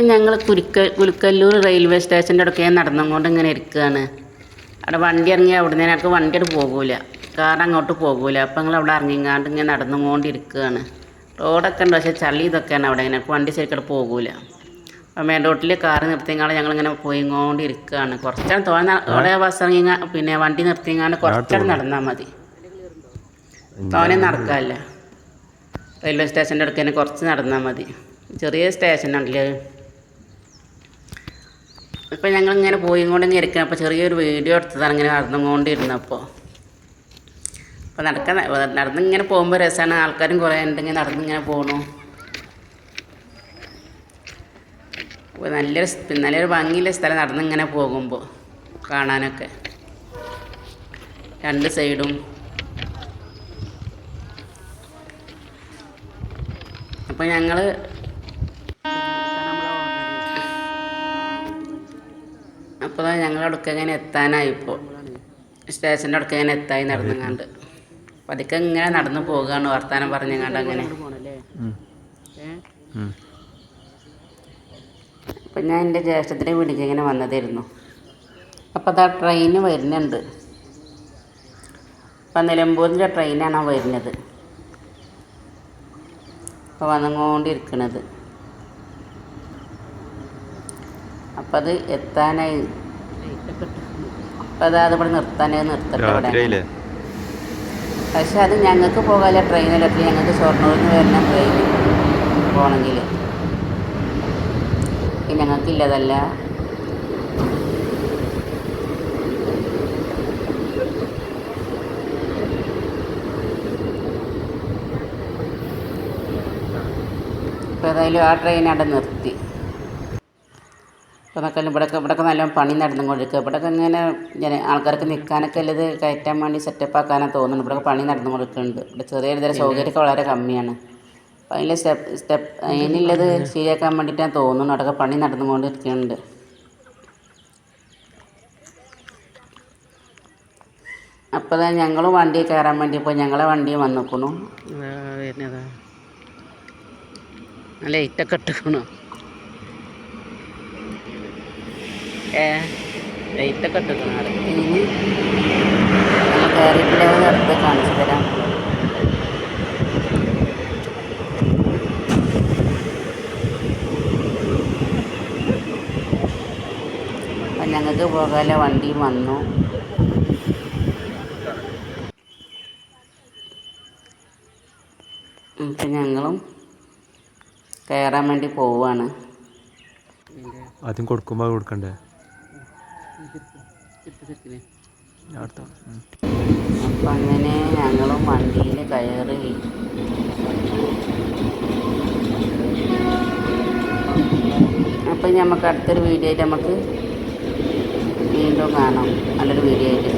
ഇപ്പം ഞങ്ങൾ കുരുക്ക കുലുക്കല്ലൂർ റെയിൽവേ സ്റ്റേഷന്റെ അടുക്കെ നടന്നുകൊണ്ട് ഇങ്ങനെ ഇരിക്കുകയാണ് അവിടെ വണ്ടി ഇറങ്ങി അവിടെ നിന്ന് ഞങ്ങൾക്ക് വണ്ടി അവിടെ പോകൂല. കാർ അങ്ങോട്ട് പോകൂല. അപ്പം ഞങ്ങൾ അവിടെ ഇറങ്ങിങ്ങാണ്ട് ഇങ്ങനെ നടന്നുകൊണ്ടിരിക്കുകയാണ് റോഡൊക്കെ ഉണ്ട്. പക്ഷേ ചളി ഇതൊക്കെയാണ് അവിടെ ഇങ്ങനെ. വണ്ടി ശരിക്കും പോകൂല. അപ്പം മെയിൻ റോട്ടിൽ കാർ നിർത്തിങ്ങാണ്ട് ഞങ്ങളിങ്ങനെ പോയിക്കൊണ്ടിരിക്കുകയാണ് കുറച്ചാണ് തോന്നുന്ന അവിടെ ബസ് ഇറങ്ങി പിന്നെ വണ്ടി നിർത്തിങ്ങാണ്ട് കുറച്ചാണ് നടന്നാൽ മതി. തോനെ നടക്കാമല്ല റെയിൽവേ സ്റ്റേഷന്റെ അടുക്കന്നെ കുറച്ച് നടന്നാൽ മതി. ചെറിയ സ്റ്റേഷനാണല്ലേ ഇപ്പം ഞങ്ങൾ ഇങ്ങനെ പോയി കൊണ്ട് ഇങ്ങനെ ഇരിക്കണം. അപ്പോൾ ചെറിയൊരു വീഡിയോ എടുത്തതാണ് ഇങ്ങനെ നടന്നുകൊണ്ടിരുന്നപ്പോൾ അപ്പോൾ നടക്കാൻ നടന്നിങ്ങനെ പോകുമ്പോൾ രസമാണ് ആൾക്കാരും കുറേ ഉണ്ടെങ്കിൽ നടന്നിങ്ങനെ പോകണു അപ്പോൾ നല്ലൊരു നല്ലൊരു ഭംഗിയുള്ള സ്ഥലം നടന്നിങ്ങനെ പോകുമ്പോൾ കാണാനൊക്കെ. രണ്ട് സൈഡും. അപ്പോൾ ഞങ്ങൾ അപ്പോൾ ഞങ്ങൾ അടുക്ക ഇങ്ങനെ എത്താനായി ഇപ്പോൾ സ്റ്റേഷന്റെ അടുക്ക ഇങ്ങനെ എത്തായി നടന്നുങ്ങാണ്ട്. അതൊക്കെ ഇങ്ങനെ നടന്നു പോകുകയാണ് വർത്താനം പറഞ്ഞങ്ങാണ്ട് അങ്ങനെ. അപ്പം ഞാൻ എന്റെ ജ്യേഷ്ഠത്തിന്റെ വീട്ടിലേക്ക് ഇങ്ങനെ വന്നതായിരുന്നു. അപ്പോൾ അതാ ട്രെയിന് വരുന്നുണ്ട്. അപ്പം നിലമ്പൂരിന്റെ ട്രെയിനാണ് വരുന്നത്. അപ്പോൾ വന്നുകൊണ്ടിരിക്കണത്. അപ്പം അത് എത്താനായി. അപ്പം അത് അതിവിടെ നിർത്താനേ നിർത്തട്ടെ ഇവിടെ. പക്ഷെ അത് ഞങ്ങൾക്ക് പോകാനുള്ള ട്രെയിനിലെത്തി ഞങ്ങൾക്ക് ഷൊർണൂരിൽ നിന്ന് വരുന്ന ട്രെയിൻ പോകണമെങ്കിൽ. ഞങ്ങൾക്കില്ലതല്ല. അപ്പോൾ ഏതായാലും ആ ട്രെയിൻ അവിടെ നിർത്തി. ഇപ്പോൾ ഇവിടെ ഇവിടെയൊക്കെ നല്ല പണി നടന്നുകൊണ്ടിരിക്കുക. ഇവിടെയൊക്കെ ഇങ്ങനെ ജന ആൾക്കാർക്ക് നിൽക്കാനൊക്കെ ഉള്ളത് കയറ്റാൻ വേണ്ടി സെറ്റപ്പ് ആക്കാനാണ് തോന്നുന്നത് ഇവിടെ പണി നടന്നുകൊണ്ടിരിക്കുന്നുണ്ട്. ഇവിടെ ചെറിയ തരം സൗകര്യമൊക്കെ വളരെ കമ്മിയാണ്. അപ്പോൾ അതിന്റെ സ്റ്റെപ്പ് സ്റ്റെപ്പ് അതിനുള്ളത് ശരിയാക്കാൻ വേണ്ടിയിട്ടാണ് തോന്നുന്നു. അവിടെയൊക്കെ പണി നടന്നുകൊണ്ടിരിക്കുന്നുണ്ട്. അപ്പോൾ തന്നെ ഞങ്ങൾ വണ്ടി കയറാൻ വേണ്ടി ഇപ്പോൾ ഞങ്ങളെ വണ്ടി വന്നിക്കണു. ലൈറ്റൊക്കെ ഇട്ടിക്കണു. ഏ ലൈറ്റൊക്കെ ഇട്ടിക്കണം ഇനി കയറിയിട്ടില്ല അടുത്ത് കാണിച്ചു തരാം. അപ്പം ഞങ്ങൾക്ക് പോകാതെ വണ്ടിയും വന്നു. അപ്പം ഞങ്ങളും കയറാൻ വേണ്ടി പോവാണ് ആദ്യം കൊടുക്കുമ്പോൾ കൊടുക്കണ്ടേ? അപ്പം അങ്ങനെ ഞങ്ങളും വണ്ടിയിൽ കയറി. അപ്പം നമുക്ക് അടുത്തൊരു വീഡിയോ ആയിട്ട് നമുക്ക് വീണ്ടും കാണാം. നല്ലൊരു വീഡിയോ ആയിട്ട്.